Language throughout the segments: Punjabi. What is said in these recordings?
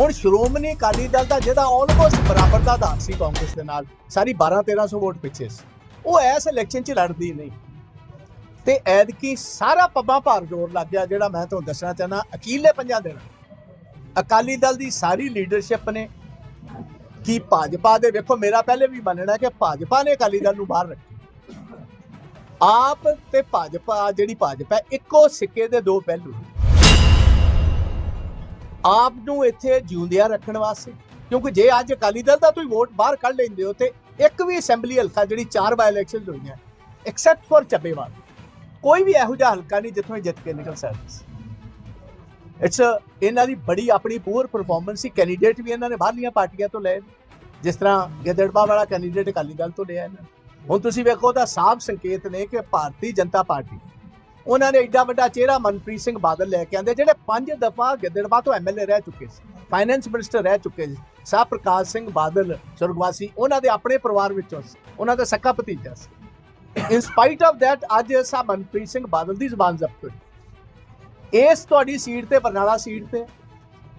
ਹੁਣ ਸ਼੍ਰੋਮਣੀ ਅਕਾਲੀ ਦਲ ਦਾ ਜਿਹਦਾ ਆਲਮੋਸਟ ਬਰਾਬਰ ਦਾ ਆਧਾਰ ਸੀ ਕਾਂਗਰਸ ਦੇ ਨਾਲ, ਸਾਰੀ 12 1300 ਵੋਟ ਪਿੱਛੇ ਸੀ। ਉਹ ਐਸ ਇਲੈਕਸ਼ਨ 'ਚ ਲੜਦੀ ਨਹੀਂ। ਤੇ ਐਦਕੀ ਸਾਰਾ ਪੱਬਾਂ ਭਾਰ ਜੋਰ ਲੱਗ ਗਿਆ, ਜਿਹੜਾ ਮੈਂ ਤੁਹਾਨੂੰ ਦੱਸਣਾ ਚਾਹਨਾ ਅਕੀਲੇ ਪੰਜਾਂ ਦੇ ਅਕਾਲੀ ਦਲ ਦੀ ਸਾਰੀ ਲੀਡਰਸ਼ਿਪ ਨੇ ਕੀ ਭਾਜਪਾ ਦੇ, ਵੇਖੋ, ਮੇਰਾ ਪਹਿਲੇ ਵੀ ਮੰਨਣਾ ਕਿ ਭਾਜਪਾ ਨੇ ਅਕਾਲੀ ਦਲ ਨੂੰ ਬਾਹਰ ਰੱਖਿਆ। ਆਪ ਤੇ ਭਾਜਪਾ, ਜਿਹੜੀ ਭਾਜਪਾ, ਇੱਕੋ ਸਿੱਕੇ ਦੇ ਦੋ ਪਹਿਲੂ ਆਪ ਨੂੰ ਇੱਥੇ ਜਿਉਂਦਿਆਂ ਰੱਖਣ ਵਾਸਤੇ। ਕਿਉਂਕਿ ਜੇ ਅੱਜ ਅਕਾਲੀ ਦਲ ਦਾ ਤੁਸੀਂ ਵੋਟ ਬਾਹਰ ਕੱਢ ਲੈਂਦੇ ਹੋ ਤੇ ਇੱਕ ਵੀ ਅਸੈਂਬਲੀ ਹਲਕਾ ਜਿਹੜੀ ਚਾਰ ਬਾਈ ਇਲੈਕਸ਼ਨ ਹੋਈਆਂ ਐਕਸੈਪਟ ਫॉर ਚੱਬੇਵਾਲ, ਕੋਈ ਵੀ ਇਹੋ ਜਿਹਾ ਹਲਕਾ ਨਹੀਂ ਜਿੱਥੋਂ ਇਹ ਜਿੱਤ ਕੇ ਨਿਕਲ ਸਕਦਾ ਸੀ। ਇਟਸ ਇਹਨਾਂ ਦੀ ਬੜੀ ਆਪਣੀ ਪੂਰ ਪਰਫਾਰਮੈਂਸ ਸੀ ਕੈਂਡੀਡੇਟ ਵੀ ਇਹਨਾਂ ਨੇ ਬਾਹਰਲੀਆਂ ਪਾਰਟੀਆਂ ਤੋਂ ਲਏ ਜਿਸ ਤਰ੍ਹਾਂ ਗਿੱਦੜਬਾ ਵਾਲਾ ਕੈਂਡੀਡੇਟ ਅਕਾਲੀ ਦਲ ਤੋਂ ਲਿਆ ਇਹਨਾਂ ਹੁਣ ਤੁਸੀਂ ਵੇਖੋ ਤਾਂ ਸਾਫ਼ ਸੰਕੇਤ ਨੇ ਕਿ ਭਾਰਤੀ ਜਨਤਾ ਪਾਰਟੀ ਉਹਨਾਂ ਨੇ ਐਡਾ ਵੱਡਾ ਚਿਹਰਾ ਮਨਪ੍ਰੀਤ ਸਿੰਘ ਬਾਦਲ ਲੈ ਕੇ ਆਂਦੇ, ਜਿਹੜੇ ਪੰਜ ਦਫਾ ਗਿੱਦੜਬਾ ਤੋਂ ਐਮਐਲਏ ਰਹਿ ਚੁੱਕੇ ਸੀ ਫਾਈਨੈਂਸ ਮਿਨਿਸਟਰ ਰਹਿ ਚੁੱਕੇ ਸੀ ਸਾਹ ਪ੍ਰਕਾਸ਼ ਸਿੰਘ ਬਾਦਲ ਸੁਰਗਵਾਸੀ ਉਹਨਾਂ ਦੇ ਆਪਣੇ ਪਰਿਵਾਰ ਵਿੱਚੋਂ ਸੀ, ਉਹਨਾਂ ਦਾ ਸੱਕਾ ਭਤੀਜਾ ਸੀ। ਇਨ ਸਪਾਈਟ ਆਫ ਥੈਟ ਅੱਜ ਸਾ ਮਨਪ੍ਰੀਤ ਸਿੰਘ ਬਾਦਲ ਦੀ ਜ਼ਬਾਨ ਜ਼ਬਤ ਹੋਈ। ਇਸ ਤੁਹਾਡੀ ਸੀਟ ਤੇ, ਬਰਨਾਲਾ ਸੀਟ ਤੇ,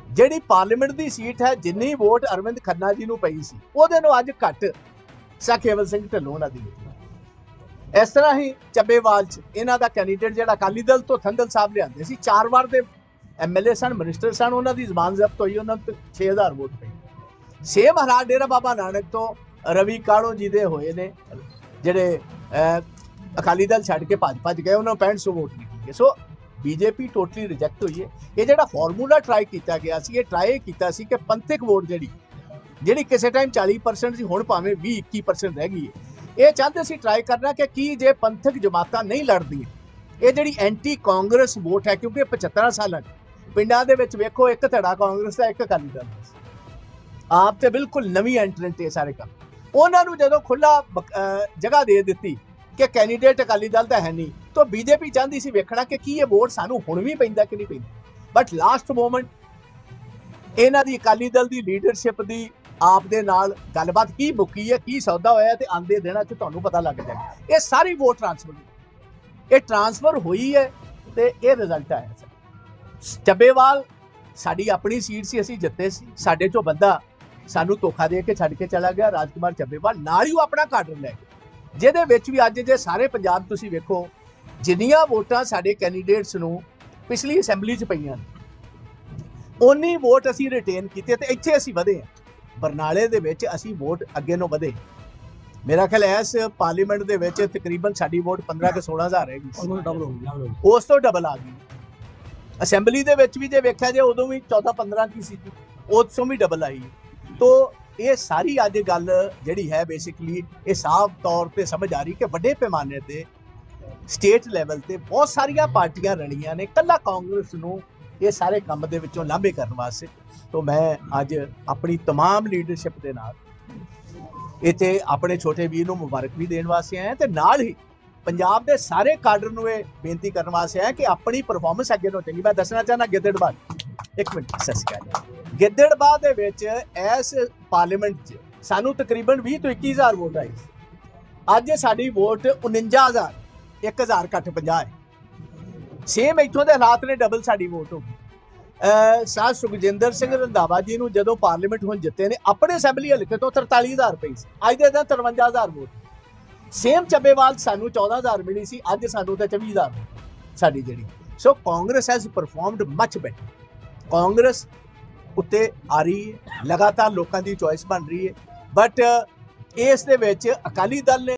ਜਿਹੜੀ ਪਾਰਲੀਮੈਂਟ ਦੀ ਸੀਟ ਹੈ, ਜਿੰਨੀ ਵੋਟ ਅਰਵਿੰਦ ਖੰਨਾ ਜੀ ਨੂੰ ਪਈ ਸੀ, ਉਹਦੇ ਨੂੰ ਅੱਜ ਘੱਟ ਸਾਖੇਵਲ ਸਿੰਘ ਢਿੱਲੋਂ ਨਾਲ ਦੀ। ਇਸ ਤਰ੍ਹਾਂ ਹੀ ਚੱਬੇਵਾਲ ਚ ਇਹਨਾਂ ਦਾ ਕੈਂਡੀਡੇਟ ਜਿਹੜਾ ਅਕਾਲੀ ਦਲ ਤੋਂ ਥੰਦਲ ਸਾਹਿਬ ਲਿਆਂਦੇ ਸੀ, ਚਾਰ ਵਾਰ ਦੇ ਐਮਐਲਏ ਸਨ ਮਿਨਿਸਟਰ ਸਨ, ਉਹਨਾਂ ਦੀ ਜ਼ਬਾਨ ਜ਼ਬਤ ਹੋਈ, ਉਹਨਾਂ ਨੂੰ 6000 ਵੋਟ ਪਈ। ਸੇਮ ਹਰਾ ਡੇਰਾ ਬਾਬਾ ਨਾਨਕ ਤੋਂ ਰਵੀ ਕਾੜੋ ਜੀ ਦੇ ਹੋਏ ਨੇ, ਜਿਹੜੇ ਅਕਾਲੀ ਦਲ ਛੱਡ ਕੇ ਭਾਜਪਾ ਚ ਗਏ, ਉਹਨਾਂ ਨੂੰ 6500 ਵੋਟ ਮਿਲੀ ਸੋ ਬੀਜੇਪੀ ਟੋਟਲੀ ਰਿਜੈਕਟ ਹੋਈ ਹੈ। ਇਹ ਜਿਹੜਾ ਫਾਰਮੂਲਾ ਟਰਾਈ ਕੀਤਾ ਗਿਆ ਸੀ, ਇਹ ਟਰਾਈ ਕੀਤਾ ਸੀ ਕਿ ਪੰਥਕ ਵੋਟ ਜਿਹੜੀ ਜਿਹੜੀ ਕਿਸੇ ਟਾਈਮ 40% ਸੀ, ਹੁਣ ਭਾਵੇਂ 20 21% ਰਹਿ ਗਈ ਹੈ। ਇਹ ਚਾਹੁੰਦੇ ਸੀ ਟਰਾਈ ਕਰਨਾ ਕਿ ਕੀ ਜੇ ਪੰਥਕ ਜਮਾਤਾਂ ਨਹੀਂ ਲੜਦੀਆਂ। ਇਹ ਜਿਹੜੀ ਐਂਟੀ ਕਾਂਗਰਸ ਵੋਟ ਹੈ, ਕਿਉਂਕਿ 75 ਸਾਲਾਂ 'ਚ ਪਿੰਡਾਂ ਦੇ ਵਿੱਚ ਵੇਖੋ, ਇੱਕ ਧੜਾ ਕਾਂਗਰਸ ਦਾ, ਇੱਕ ਅਕਾਲੀ ਦਲ ਦਾ। ਆਪ ਤੇ ਬਿਲਕੁਲ ਨਵੀਂ ਐਂਟਰੈਂਟ ਇਹ ਸਾਰੇ ਕੰਮ। ਉਹਨਾਂ ਨੂੰ ਜਦੋਂ ਖੁੱਲਾ ਜਗ੍ਹਾ ਦੇ ਦਿੱਤੀ ਕਿ ਕੈਂਡੀਡੇਟ ਅਕਾਲੀ ਦਲ ਦਾ ਹੈ ਨਹੀਂ, ਤਾਂ ਬੀਜੇਪੀ ਚਾਹੁੰਦੀ ਸੀ ਵੇਖਣਾ ਕਿ ਕੀ ਇਹ ਵੋਟ ਸਾਨੂੰ ਹੁਣ ਵੀ ਪੈਂਦਾ ਕਿ ਨਹੀਂ ਪੈਂਦਾ। ਬਟ ਲਾਸਟ ਮੂਮੈਂਟ ਇਹਨਾਂ ਦੀ ਅਕਾਲੀ ਦਲ ਦੀ ਲੀਡਰਸ਼ਿਪ ਦੀ ਆਪ ਦੇ ਨਾਲ ਗੱਲਬਾਤ ਕੀ ਮੁੱਕੀ ਹੈ, ਕੀ ਸੌਦਾ ਹੋਇਆ ਤੇ ਆਂਦੇ ਦਿਨਾਂ 'ਚ ਤੁਹਾਨੂੰ ਪਤਾ ਲੱਗ ਜਾਏਗਾ। ਇਹ ਸਾਰੀ ਵੋਟ ਟ੍ਰਾਂਸਫਰ ਹੋਈ ਇਹ ਟ੍ਰਾਂਸਫਰ ਹੋਈ ਹੈ ਤੇ ਇਹ ਰਿਜ਼ਲਟ ਆਇਆ ਸਰ। ਚੱਬੇਵਾਲ ਸਾਡੀ ਆਪਣੀ ਸੀਟ ਸੀ, ਅਸੀਂ ਜਿੱਤੇ ਸੀ। ਸਾਡੇ ਚੋਂ ਬੰਦਾ ਸਾਨੂੰ ਧੋਖਾ ਦੇ ਕੇ ਛੱਡ ਕੇ ਚਲਾ ਗਿਆ, ਰਾਜਕੁਮਾਰ ਚੱਬੇਵਾਲ ਨਾਲ ਹੀ ਉਹ ਆਪਣਾ ਕਾਡਰ ਲੈ ਗਿਆ। ਜਿਹਦੇ ਵਿੱਚ ਵੀ ਅੱਜ ਜੇ ਸਾਰੇ ਪੰਜਾਬ ਤੁਸੀਂ ਵੇਖੋ, ਜਿੰਨੀਆਂ ਵੋਟਾਂ ਸਾਡੇ ਕੈਂਡੀਡੇਟਸ ਨੂੰ ਪਿਛਲੀ ਅਸੈਂਬਲੀ 'ਚ ਪਈਆਂ ਨੇ ਉਨੀ ਵੋਟ ਅਸੀਂ ਰਿਟੇਨ ਕੀਤੀ ਤੇ ਇੱਥੇ ਅਸੀਂ ਵਧੇ ਹਾਂ। ਬਰਨਾਲੇ ਦੇ ਵਿੱਚ ਅਸੀਂ ਵੋਟ ਅੱਗੇ ਨੂੰ ਵਧੇ। ਮੇਰਾ ਖਿਆਲ ਹੈ ਇਸ ਪਾਰਲੀਮੈਂਟ ਦੇ ਵਿੱਚ ਤਕਰੀਬਨ ਸਾਡੀ ਵੋਟ 15 ਕਿ 16000 ਹੈਗੀ ਸੀ। ਆਲਮੋਸਟ ਡਬਲ ਹੋ ਗਿਆ ਉਸ ਤੋਂ ਡਬਲ ਆ ਗਈ। ਅਸੈਂਬਲੀ ਦੇ ਵਿੱਚ ਵੀ ਜੇ ਵੇਖਿਆ ਜੇ ਉਦੋਂ ਵੀ 14 15 ਕੀ ਸੀ। ਉਸ ਤੋਂ ਵੀ ਡਬਲ ਆਈ। ਤੋ ਇਹ ਸਾਰੀ ਅੱਜ ਗੱਲ ਜਿਹੜੀ ਹੈ ਬੇਸਿਕਲੀ ਇਹ ਸਾਫ਼ ਤੌਰ ਤੇ ਸਮਝ ਆ ਰਹੀ ਕਿ ਵੱਡੇ ਪੈਮਾਨੇ ਤੇ ਸਟੇਟ ਲੈਵਲ ਤੇ ਬਹੁਤ ਸਾਰੀਆਂ ਪਾਰਟੀਆਂ ਰਲੀਆਂ ਨੇ। ਕੱਲਾ ਕਾਂਗਰਸ ਨੂੰ ਇਹ ਸਾਰੇ ਕੰਮ ਦੇ ਵਿੱਚੋਂ ਲਾਂਭੇ ਕਰਨ ਵਾਸਤੇ ਤੋਂ ਮੈਂ ਅੱਜ ਆਪਣੀ तमाम ਲੀਡਰਸ਼ਿਪ ਦੇ ਨਾਲ ਇੱਥੇ ਆਪਣੇ ਛੋਟੇ ਵੀਰ ਨੂੰ ਮੁਬਾਰਕ ਵੀ ਦੇਣ ਵਾਸਤੇ ਆਇਆ ਤੇ ਨਾਲ ਹੀ ਪੰਜਾਬ ਦੇ ਸਾਰੇ ਕਾਡਰ ਨੂੰ ਇਹ ਬੇਨਤੀ ਕਰਨ ਵਾਸਤੇ ਆਇਆ ਕਿ ਆਪਣੀ ਪਰਫਾਰਮੈਂਸ ਅੱਗੇ ਤੋਂ ਚੰਗੀ ਮੈਂ ਦੱਸਣਾ ਚਾਹਨਾ ਗਿੱਦੜਬਾਹ ਇੱਕ ਮਿੰਟ ਸਤਿ ਸ਼੍ਰੀ ਅਕਾਲ ਗਿੱਦੜਬਾਹ ਦੇ ਵਿੱਚ ਇਸ ਪਾਰਲੀਮੈਂਟ 'ਚ ਸਾਨੂੰ ਤਕਰੀਬਨ 20 ਤੋਂ 21000 ਵੋਟ ਆਈ ਸੀ। ਅੱਜ ਸਾਡੀ ਵੋਟ 49000 1000 ਘੱਟ 50 ਹੈ ਸੇਮ ਇੱਥੋਂ ਦੇ ਹਾਲਾਤ ਨੇ ਡਬਲ ਸਾਡੀ ਵੋਟ ਹੋ ਗਈ। ਅ ਸਾਹ ਸੁਖਜਿੰਦਰ ਸਿੰਘ ਰੰਧਾਵਾ ਜੀ ਨੂੰ ਜਦੋਂ ਪਾਰਲੀਮੈਂਟ ਹੁਣ ਜਿੱਤੇ ਨੇ, ਆਪਣੇ ਅਸੈਂਬਲੀ ਹਲਕੇ ਤੋਂ 43000 ਰੁਪਏ ਸੀ। ਅੱਜ ਦੇ ਦਿਨ 53000 ਵੋਟ। ਸੇਮ ਚੱਬੇਵਾਲ ਸਾਨੂੰ 14000 ਮਿਲੀ ਸੀ, ਅੱਜ ਸਾਨੂੰ ਤਾਂ 24000 ਸਾਡੀ ਜਿਹੜੀ। So Congress has performed much better Congress ਉੱਤੇ ਆ ਰਹੀ ਹੈ, ਲਗਾਤਾਰ ਲੋਕਾਂ ਦੀ ਚੋਇਸ ਬਣ ਰਹੀ ਹੈ। ਬਟ ਇਸ ਦੇ ਵਿੱਚ ਅਕਾਲੀ ਦਲ ਨੇ